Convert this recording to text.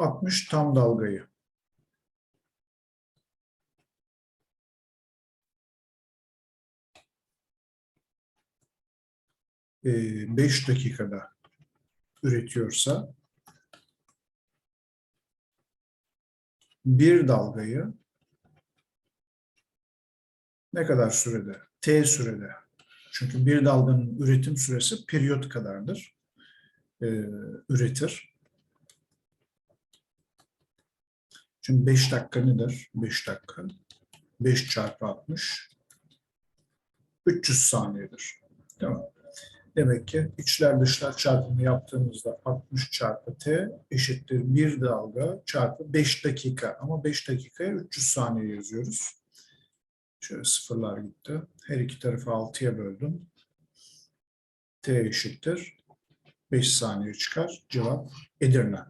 60 tam dalgayı. Ee, 5 dakikada üretiyorsa bir dalgayı ne kadar sürede? T sürede. Çünkü bir dalganın üretim süresi periyot kadardır. Ee, üretir. Şimdi 5 dakika nedir? 5 dakika. 5 çarpı 60. 300 saniyedir. Değil mi? Demek ki içler dışlar çarpımı yaptığımızda 60 çarpı t eşittir 1 dalga çarpı 5 dakika. Ama 5 dakikaya 300 saniye yazıyoruz. Şöyle sıfırlar gitti. Her iki tarafı 6'ya böldüm. T eşittir. 5 saniye çıkar. Cevap Edirne.